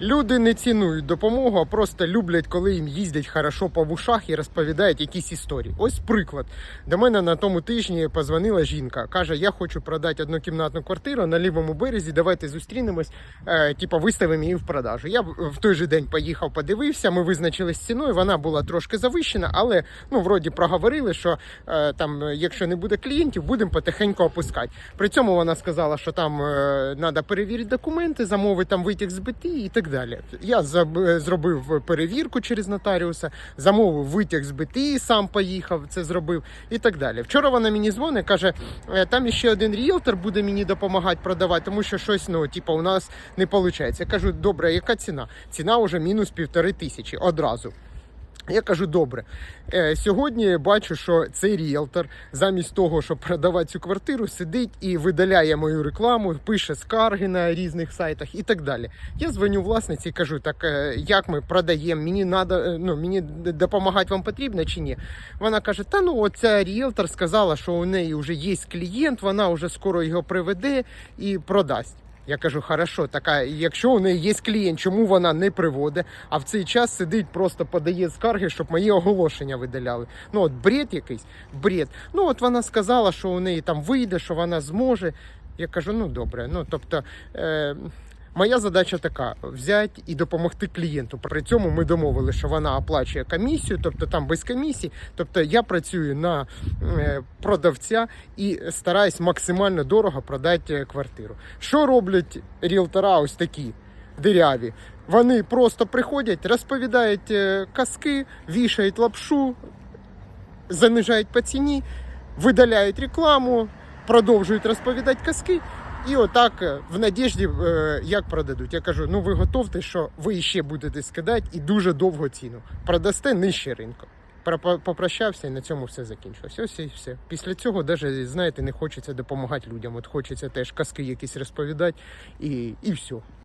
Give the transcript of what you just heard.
Люди не цінують допомогу, а просто люблять, коли їм їздять хорошо по вушах і розповідають якісь історії. Ось приклад. До мене на тому тижні позвонила жінка. Каже: Я хочу продати однокімнатну квартиру на лівому березі. Давайте зустрінемось, е, типу, виставимо її в продажу. Я в в той же день поїхав, подивився. Ми визначились ціною. Вона була трошки завищена, але ну вроді проговорили, що е, там, е, якщо не буде клієнтів, будемо потихеньку опускати. При цьому вона сказала, що там треба перевірити документи, замовити там витяг з БТІ і так далі. Я зробив перевірку через нотаріуса, замовив витяг з БТІ, сам поїхав, це зробив і так далі. Вчора вона мені дзвонить, каже, «Е, там ще один ріелтор буде мені допомагати продавати, тому що щось, ну, типу, у нас не виходить. Я кажу, добре, яка ціна? Ціна вже мінус півтори тисячі одразу. Я кажу, добре. Е, сьогодні бачу, що цей ріелтор, замість того, щоб продавати цю квартиру, сидить і видаляє мою рекламу, пише скарги на різних сайтах і так далі. Я дзвоню власниці і кажу, так е, як ми продаємо, мені надо, ну, мені допомагати вам потрібно чи ні? Вона каже: та ну оця ріелтор сказала, що у неї вже є клієнт, вона вже скоро його приведе і продасть. Я кажу, хорошо, така, якщо у неї є клієнт, чому вона не приводить, а в цей час сидить, просто подає скарги, щоб мої оголошення видаляли. Ну от бред якийсь, бред. Ну от вона сказала, що у неї там вийде, що вона зможе. Я кажу, ну добре. Ну тобто. Е- Моя задача така: взяти і допомогти клієнту. При цьому ми домовили, що вона оплачує комісію, тобто там без комісії. Тобто я працюю на е, продавця і стараюсь максимально дорого продати е, квартиру. Що роблять ріелтора ось такі диряві? Вони просто приходять, розповідають е, казки, вішають лапшу, занижають по ціні, видаляють рекламу, продовжують розповідати казки. І отак е, в надіжді, е, як продадуть. Я кажу: ну ви готовте, що ви ще будете скидати і дуже довго ціну. Продасте нижче ринку. Попрощався і на цьому все закінчилось. Ось і все. Після цього, навіть, знаєте, не хочеться допомагати людям. От хочеться теж казки якісь розповідати і, і все.